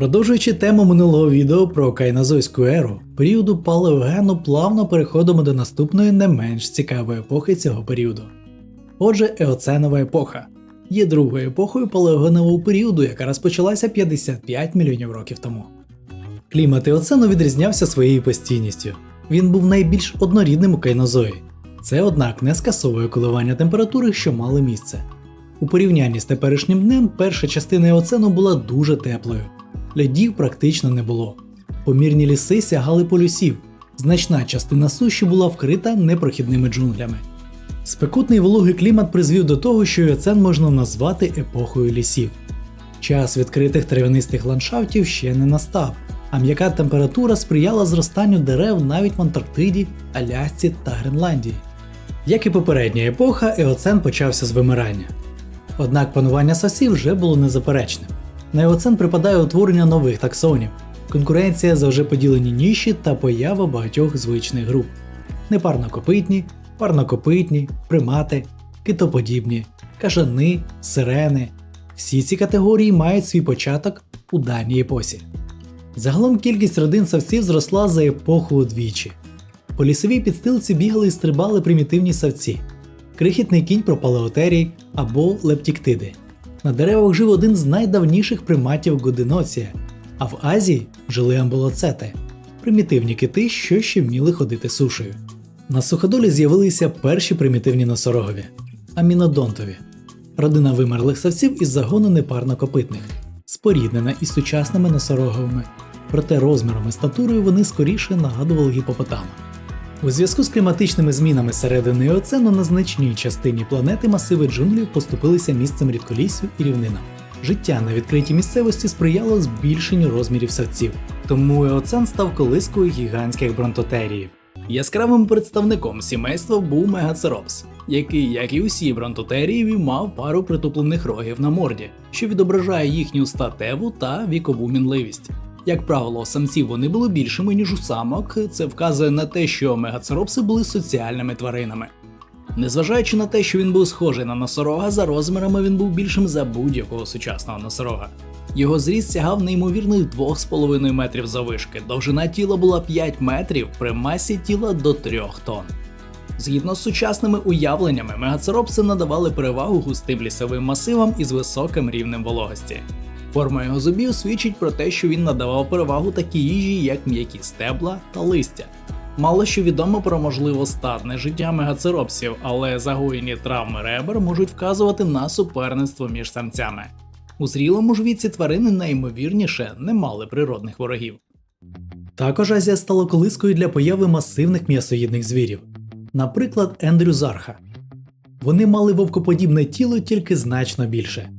Продовжуючи тему минулого відео про кайнозойську еру, періоду палеогену плавно переходимо до наступної не менш цікавої епохи цього періоду. Отже, еоценова епоха є другою епохою палеогенового періоду, яка розпочалася 55 мільйонів років тому. Клімат еоцену відрізнявся своєю постійністю. Він був найбільш однорідним у кайнозої. Це, однак, не скасовує коливання температури, що мали місце. У порівнянні з теперішнім днем перша частина еоцену була дуже теплою. Льодів практично не було. Помірні ліси сягали полюсів. Значна частина суші була вкрита непрохідними джунглями. Спекутний вологий клімат призвів до того, що еоцен можна назвати епохою лісів. Час відкритих трав'янистих ландшафтів ще не настав, а м'яка температура сприяла зростанню дерев навіть в Антарктиді, Алясці та Гренландії. Як і попередня епоха, еоцен почався з вимирання. Однак панування сосів вже було незаперечним. На еоцен припадає утворення нових таксонів, конкуренція за вже поділені ніші та поява багатьох звичних груп: непарнокопитні, парнокопитні, примати, китоподібні, кажани, сирени. Всі ці категорії мають свій початок у даній епосі. Загалом кількість родин савців зросла за епоху удвічі. По лісовій підстилці бігали і стрибали примітивні савці, крихітний кінь пропалеотерій або лептіктиди. На деревах жив один з найдавніших приматів годиноція, а в Азії жили амбулоцети примітивні кити, що ще вміли ходити сушею. На суходолі з'явилися перші примітивні носорогові амінодонтові, родина вимерлих савців із загону непарнокопитних, споріднена із сучасними носороговими, проте розміром і статурою вони скоріше нагадували гіпопотама. У зв'язку з кліматичними змінами середини Еоцену на значній частині планети масиви джунглів поступилися місцем рідколіссю і рівнинам. Життя на відкритій місцевості сприяло збільшенню розмірів савців, тому Еоцен став колискою гігантських бронтотеріїв. Яскравим представником сімейства був Мегацеропс, який, як і усі бронтотерієві, мав пару притуплених рогів на морді, що відображає їхню статеву та вікову мінливість. Як правило, самців вони були більшими, ніж у самок, це вказує на те, що мегацеропси були соціальними тваринами. Незважаючи на те, що він був схожий на носорога, за розмірами він був більшим за будь-якого сучасного носорога. Його зріст сягав неймовірних 2,5 метрів завишки, довжина тіла була 5 метрів, при масі тіла до 3 тонн. Згідно з сучасними уявленнями, мегацеропси надавали перевагу густим лісовим масивам із високим рівнем вологості. Форма його зубів свідчить про те, що він надавав перевагу такій їжі, як м'які стебла та листя. Мало що відомо про можливо статне життя мегацеропсів, але загоєні травми ребер можуть вказувати на суперництво між самцями. У зрілому ж віці тварини найімовірніше не мали природних ворогів. Також Азія стала колискою для появи масивних м'ясоїдних звірів, наприклад, ендрюзарха. Вони мали вовкоподібне тіло тільки значно більше.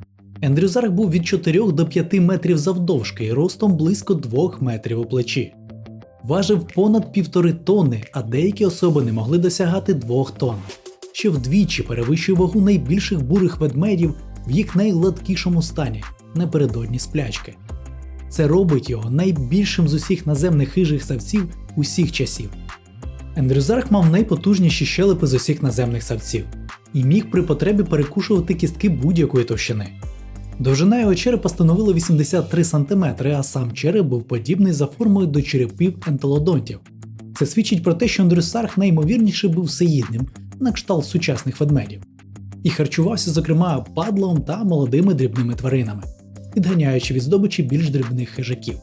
Ендрюзарх був від 4 до 5 метрів завдовжки і ростом близько 2 метрів у плечі. Важив понад півтори тонни, а деякі особини могли досягати 2 тонн, що вдвічі перевищує вагу найбільших бурих ведмедів в їх найгладкішому стані напередодні сплячки. Це робить його найбільшим з усіх наземних хижих савців усіх часів. Ендрюзарх мав найпотужніші щелепи з усіх наземних савців і міг при потребі перекушувати кістки будь-якої товщини. Довжина його черепа становила 83 см, а сам череп був подібний за формою до черепів ентолодонтів. Це свідчить про те, що Андрюсарх найімовірніше був всеїдним, на кшталт сучасних ведмедів, і харчувався, зокрема, падлом та молодими дрібними тваринами, відганяючи від здобичі більш дрібних хижаків.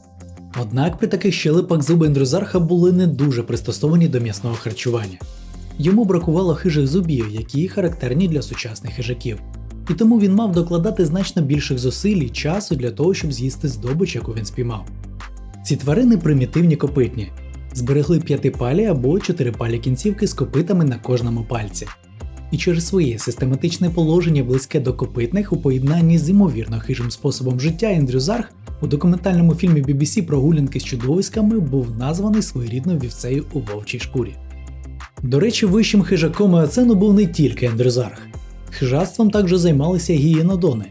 Однак при таких щелепах зуби Ендрюзарха були не дуже пристосовані до м'ясного харчування. Йому бракувало хижих зубів, які характерні для сучасних хижаків і тому він мав докладати значно більших зусиль і часу для того, щоб з'їсти здобич, яку він спіймав. Ці тварини примітивні копитні, зберегли п'ятипалі або чотирипалі кінцівки з копитами на кожному пальці. І через своє систематичне положення близьке до копитних у поєднанні з ймовірно хижим способом життя Ендрюзарх у документальному фільмі BBC Прогулянки з чудовиськами був названий своєрідною вівцею у вовчій шкурі. До речі, вищим хижаком Еоцену був не тільки Ендрюзарх. Хижацтвом також займалися гієнодони,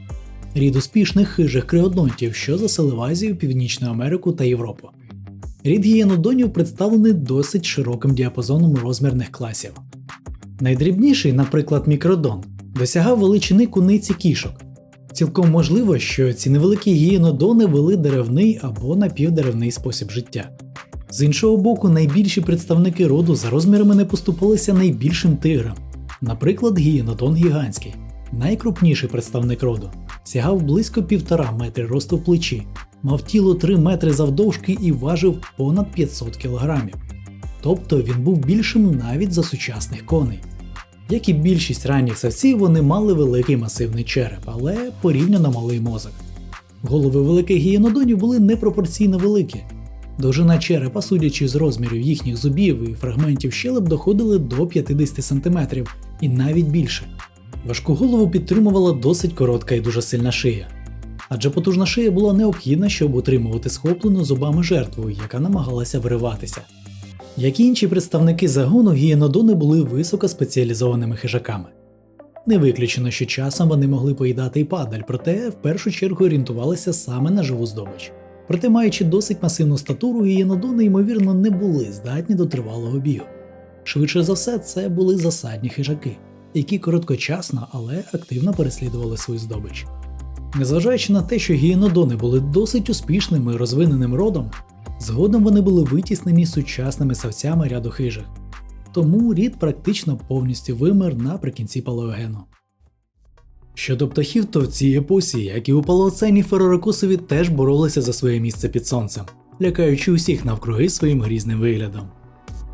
рід успішних хижих криодонтів, що заселив Азію, Північну Америку та Європу. Рід гієнодонів представлений досить широким діапазоном розмірних класів. Найдрібніший, наприклад, мікродон, досягав величини куниці кішок. Цілком можливо, що ці невеликі гієнодони вели деревний або напівдеревний спосіб життя. З іншого боку, найбільші представники роду за розмірами не поступалися найбільшим тиграм. Наприклад, гієнодон гігантський, найкрупніший представник роду, сягав близько півтора метри росту в плечі, мав тіло 3 метри завдовжки і важив понад 500 кілограмів. Тобто він був більшим навіть за сучасних коней. Як і більшість ранніх савців, вони мали великий масивний череп, але порівняно малий мозок. Голови великих гієнодонів були непропорційно великі. Довжина черепа, судячи з розмірів їхніх зубів і фрагментів щелеп, доходили до 50 см і навіть більше. Важку голову підтримувала досить коротка і дуже сильна шия. Адже потужна шия була необхідна, щоб утримувати схоплену зубами жертву, яка намагалася вириватися. Як і інші представники загону, гієнодони були високоспеціалізованими хижаками. Не виключено, що часом вони могли поїдати і падаль, проте в першу чергу орієнтувалися саме на живу здобич. Проте, маючи досить масивну статуру, гієнодони, ймовірно, не були здатні до тривалого бігу. Швидше за все, це були засадні хижаки, які короткочасно, але активно переслідували свою здобич. Незважаючи на те, що гієнодони були досить успішним і розвиненим родом, згодом вони були витіснені сучасними савцями ряду хижих, тому рід практично повністю вимер наприкінці палеогену. Щодо птахів, то в цій епосі, як і у палеоцені, фероракусові теж боролися за своє місце під сонцем, лякаючи усіх навкруги своїм грізним виглядом.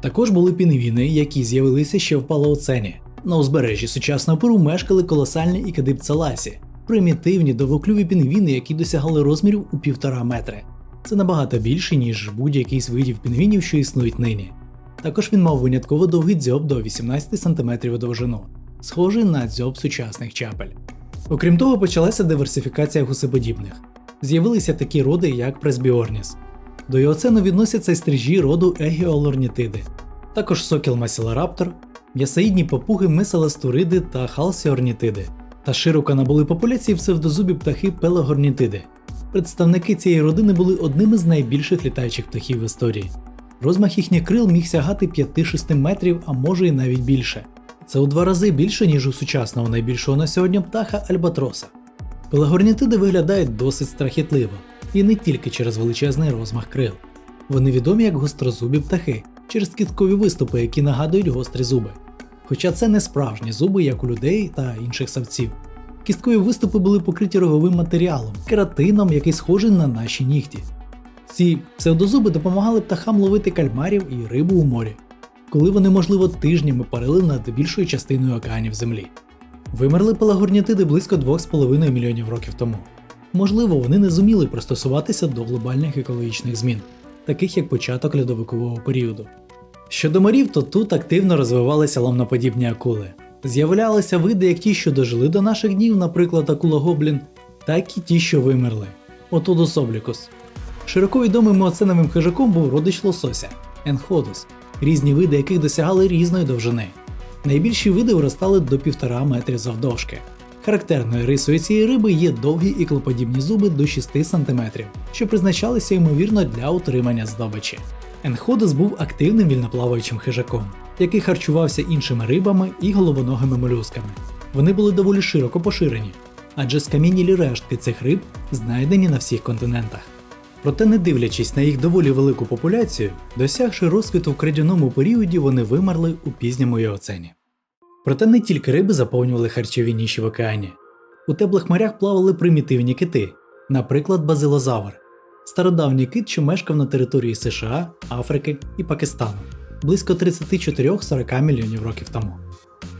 Також були пінгвіни, які з'явилися ще в палеоцені. На узбережжі сучасного Перу мешкали колосальні ікадипцаласі, примітивні довоклюві пінгвіни, які досягали розмірів у півтора метри. Це набагато більше, ніж будь-який з видів пінгвінів, що існують нині. Також він мав винятково довгий дзьоб до 18 см довжину, схожий на дзьоб сучасних чапель. Окрім того, почалася диверсифікація гусеподібних. З'явилися такі роди, як Пресбіорніс. До Йоцену відносяться й стрижі роду Егіолорнітиди, також сокіл Масілараптор, м'ясоїдні папуги Миселастуриди та Халсіорнітиди, та широко набули популяції псевдозубі птахи Пелегорнітиди. Представники цієї родини були одними з найбільших літаючих птахів в історії. Розмах їхніх крил міг сягати 5-6 метрів, а може і навіть більше. Це у два рази більше, ніж у сучасного найбільшого на сьогодні птаха Альбатроса. Пелагорнітиди виглядають досить страхітливо, і не тільки через величезний розмах крил. Вони відомі як гострозубі птахи через кісткові виступи, які нагадують гострі зуби. Хоча це не справжні зуби, як у людей та інших савців. Кісткові виступи були покриті роговим матеріалом, кератином, який схожий на наші нігті. Ці псевдозуби допомагали птахам ловити кальмарів і рибу у морі, коли вони, можливо, тижнями парили над більшою частиною океанів Землі. Вимерли пелагорнітиди близько 2,5 мільйонів років тому. Можливо, вони не зуміли пристосуватися до глобальних екологічних змін, таких як початок льодовикового періоду. Щодо морів, то тут активно розвивалися ламноподібні акули. З'являлися види як ті, що дожили до наших днів, наприклад, акула Гоблін, так і ті, що вимерли. Отодус облікус. Широко відомим міоценовим хижаком був родич лосося енходус, різні види яких досягали різної довжини. Найбільші види виростали до 1,5 метрів завдовжки. Характерною рисою цієї риби є довгі іклоподібні зуби до 6 см, що призначалися ймовірно для утримання здобичі. Енходус був активним вільноплаваючим хижаком, який харчувався іншими рибами і головоногими молюсками. Вони були доволі широко поширені, адже скам'янілі рештки цих риб знайдені на всіх континентах. Проте, не дивлячись на їх доволі велику популяцію, досягши розквіту в крадяному періоді, вони вимерли у пізньому Йоцені. Проте не тільки риби заповнювали харчові ніші в океані. У теплих морях плавали примітивні кити, наприклад, базилозавр, стародавній кит, що мешкав на території США, Африки і Пакистану близько 34-40 мільйонів років тому.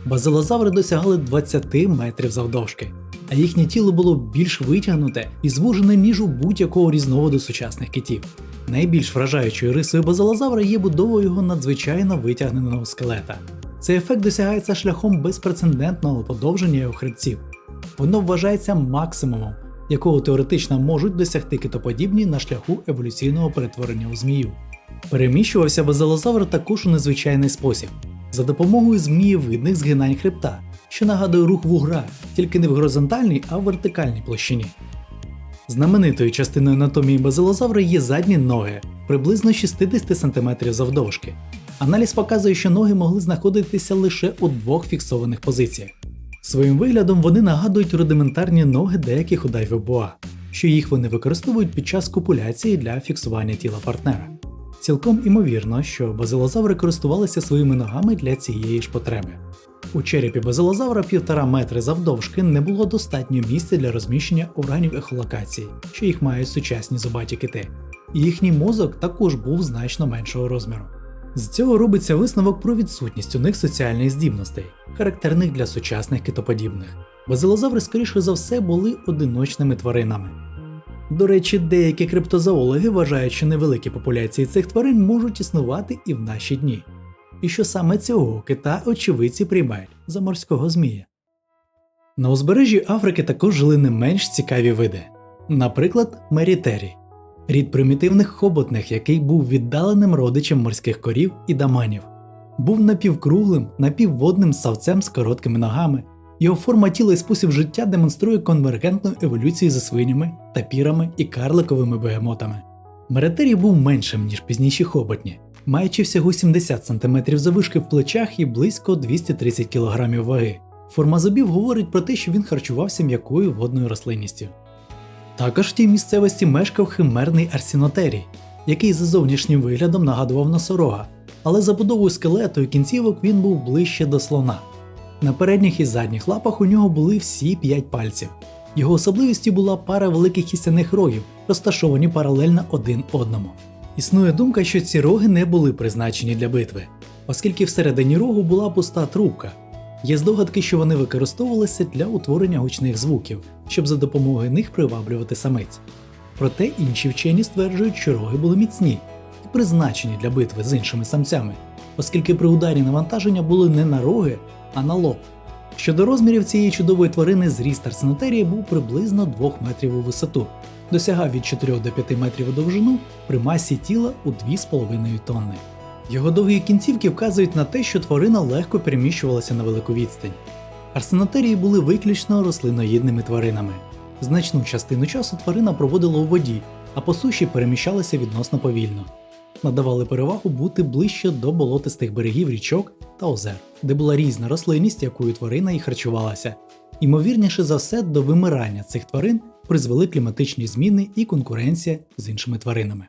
Базилозаври досягали 20 метрів завдовжки, а їхнє тіло було більш витягнуте і звужене ніж у будь-якого різновиду сучасних китів. Найбільш вражаючою рисою базилозавра є будова його надзвичайно витягненого скелета. Цей ефект досягається шляхом безпрецедентного подовження його хребців. Воно вважається максимумом, якого теоретично можуть досягти китоподібні на шляху еволюційного перетворення у змію. Переміщувався базилозавр також у незвичайний спосіб за допомогою змієвидних згинань хребта, що нагадує рух вугра, тільки не в горизонтальній, а в вертикальній площині. Знаменитою частиною анатомії базилозавра є задні ноги, приблизно 60 см завдовжки. Аналіз показує, що ноги могли знаходитися лише у двох фіксованих позиціях. Своїм виглядом вони нагадують рудиментарні ноги деяких удайвів боа, що їх вони використовують під час копуляції для фіксування тіла партнера. Цілком імовірно, що базилозаври користувалися своїми ногами для цієї ж потреби. У черепі базилозавра півтора метри завдовжки не було достатньо місця для розміщення органів ехолокації, що їх мають сучасні зубаті кити. Їхній мозок також був значно меншого розміру. З цього робиться висновок про відсутність у них соціальних здібностей, характерних для сучасних китоподібних. Базилозаври, скоріше за все, були одиночними тваринами. До речі, деякі криптозоологи вважають, що невеликі популяції цих тварин можуть існувати і в наші дні, і що саме цього кита очевидці приймають за морського змія. На узбережжі Африки також жили не менш цікаві види, наприклад, мерітері, рід примітивних хоботних, який був віддаленим родичем морських корів і даманів, був напівкруглим, напівводним савцем з короткими ногами. Його форма тіла і спосіб життя демонструє конвергентну еволюцію за свинями, тапірами і карликовими бегемотами. Меретерій був меншим, ніж пізніші хоботні, маючи всього 70 см завишки в плечах і близько 230 кг ваги. Форма зубів говорить про те, що він харчувався м'якою водною рослинністю. Також в тій місцевості мешкав химерний арсінотерій, який за зовнішнім виглядом нагадував носорога, але за будовою скелету і кінцівок він був ближче до слона. На передніх і задніх лапах у нього були всі п'ять пальців. Його особливістю була пара великих кістяних рогів, розташовані паралельно один одному. Існує думка, що ці роги не були призначені для битви, оскільки всередині рогу була пуста трубка. Є здогадки, що вони використовувалися для утворення гучних звуків, щоб за допомогою них приваблювати самець. Проте інші вчені стверджують, що роги були міцні і призначені для битви з іншими самцями, оскільки при ударі навантаження були не на роги, а на лоб. Щодо розмірів цієї чудової тварини, зріст арсенотерії був приблизно 2 метрів у висоту, досягав від 4 до 5 метрів у довжину при масі тіла у 2,5 тонни. Його довгі кінцівки вказують на те, що тварина легко переміщувалася на велику відстань. Арсенотерії були виключно рослиноїдними тваринами. Значну частину часу тварина проводила у воді, а по суші переміщалася відносно повільно. Надавали перевагу бути ближче до болотистих берегів річок та озер, де була різна рослинність, якою тварина і харчувалася. Імовірніше за все, до вимирання цих тварин призвели кліматичні зміни і конкуренція з іншими тваринами.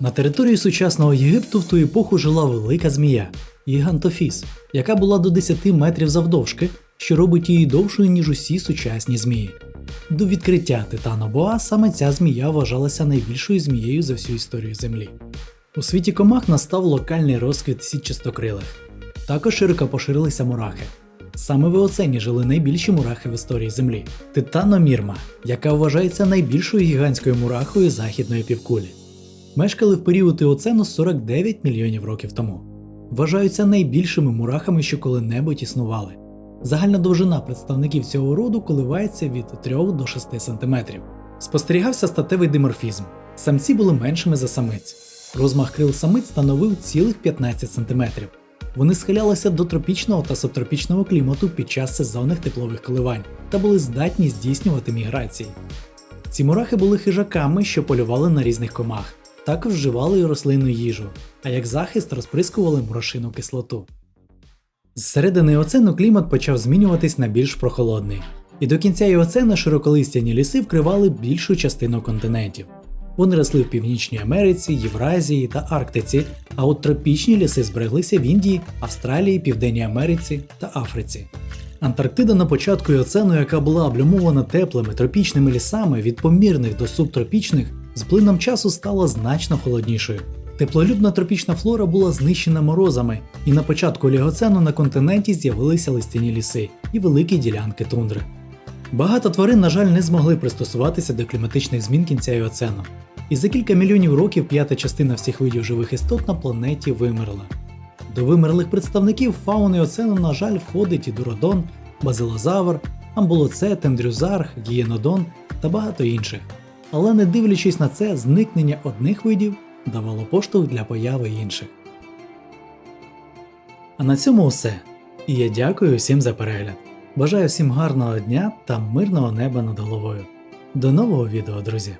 На території сучасного Єгипту в ту епоху жила велика змія гігантофіс, яка була до 10 метрів завдовжки, що робить її довшою, ніж усі сучасні змії. До відкриття Титанобоа саме ця змія вважалася найбільшою змією за всю історію Землі. У світі комах настав локальний розквіт сітчастокрилих. Також широко поширилися мурахи. Саме в Еоцені жили найбільші мурахи в історії Землі Титаномірма, яка вважається найбільшою гігантською мурахою західної півкулі. Мешкали в період Еоцену 49 мільйонів років тому. Вважаються найбільшими мурахами, що коли-небудь існували. Загальна довжина представників цього роду коливається від 3 до 6 см. Спостерігався статевий диморфізм. Самці були меншими за самиць. Розмах крил самиць становив цілих 15 см. Вони схилялися до тропічного та субтропічного клімату під час сезонних теплових коливань та були здатні здійснювати міграції. Ці мурахи були хижаками, що полювали на різних комах, також вживали й рослинну їжу, а як захист розприскували мурошину кислоту. З середини Еоцену клімат почав змінюватись на більш прохолодний, і до кінця Еоцену широколистяні ліси вкривали більшу частину континентів. Вони росли в Північній Америці, Євразії та Арктиці, а от тропічні ліси збереглися в Індії, Австралії, Південній Америці та Африці. Антарктида на початку Еоцену, яка була облюмована теплими тропічними лісами від помірних до субтропічних, з плином часу стала значно холоднішою. Теплолюбна тропічна флора була знищена морозами, і на початку Олігоцену на континенті з'явилися листяні ліси і великі ділянки тундри. Багато тварин, на жаль, не змогли пристосуватися до кліматичних змін кінця Еоцену. І за кілька мільйонів років п'ята частина всіх видів живих істот на планеті вимерла. До вимерлих представників фауни Оцену, на жаль, входить і дуродон, базилозавр, амбулоцет, ендрюзарх, гієнодон та багато інших. Але не дивлячись на це, зникнення одних видів давало поштовх для появи інших. А на цьому все. І я дякую всім за перегляд. Бажаю всім гарного дня та мирного неба над головою. До нового відео, друзі!